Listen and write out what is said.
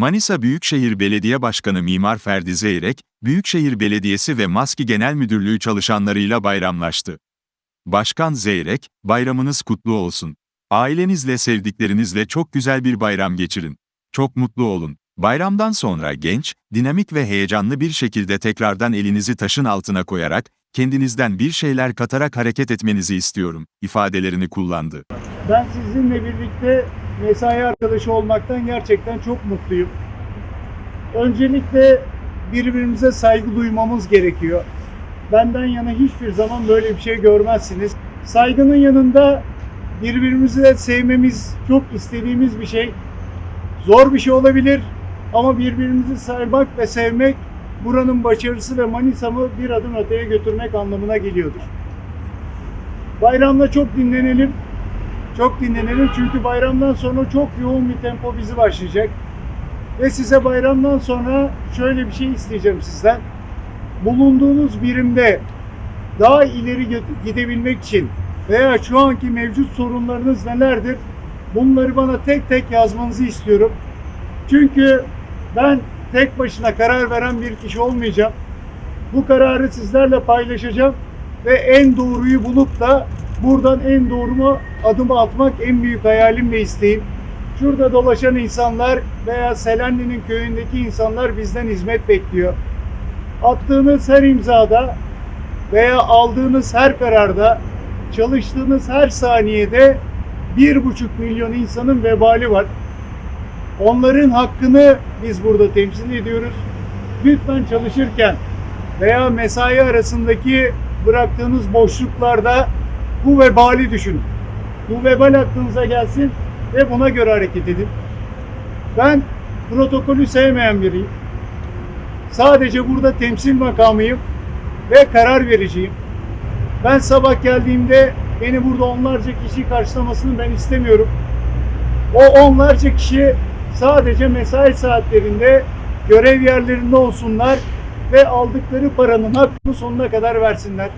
Manisa Büyükşehir Belediye Başkanı Mimar Ferdi Zeyrek, Büyükşehir Belediyesi ve Maski Genel Müdürlüğü çalışanlarıyla bayramlaştı. Başkan Zeyrek, bayramınız kutlu olsun. Ailenizle sevdiklerinizle çok güzel bir bayram geçirin. Çok mutlu olun. Bayramdan sonra genç, dinamik ve heyecanlı bir şekilde tekrardan elinizi taşın altına koyarak, kendinizden bir şeyler katarak hareket etmenizi istiyorum, ifadelerini kullandı. Ben sizinle birlikte mesai arkadaşı olmaktan gerçekten çok mutluyum. Öncelikle birbirimize saygı duymamız gerekiyor. Benden yana hiçbir zaman böyle bir şey görmezsiniz. Saygının yanında birbirimizi de sevmemiz çok istediğimiz bir şey. Zor bir şey olabilir ama birbirimizi saymak ve sevmek buranın başarısı ve Manisa'mı bir adım öteye götürmek anlamına geliyordur. Bayramda çok dinlenelim. Çok dinlenelim çünkü bayramdan sonra çok yoğun bir tempo bizi başlayacak. Ve size bayramdan sonra şöyle bir şey isteyeceğim sizden. Bulunduğunuz birimde daha ileri gidebilmek için veya şu anki mevcut sorunlarınız nelerdir? Bunları bana tek tek yazmanızı istiyorum. Çünkü ben tek başına karar veren bir kişi olmayacağım. Bu kararı sizlerle paylaşacağım ve en doğruyu bulup da buradan en doğruma adımı atmak en büyük hayalim ve isteğim. Şurada dolaşan insanlar veya Selanik'in köyündeki insanlar bizden hizmet bekliyor. Attığınız her imzada veya aldığınız her kararda, çalıştığınız her saniyede bir buçuk milyon insanın vebali var. Onların hakkını biz burada temsil ediyoruz. Lütfen çalışırken veya mesai arasındaki bıraktığınız boşluklarda bu vebali düşünün. Bu vebal aklınıza gelsin ve buna göre hareket edin. Ben protokolü sevmeyen biriyim. Sadece burada temsil makamıyım ve karar vericiyim. Ben sabah geldiğimde beni burada onlarca kişi karşılamasını ben istemiyorum. O onlarca kişi sadece mesai saatlerinde görev yerlerinde olsunlar ve aldıkları paranın hakkını sonuna kadar versinler.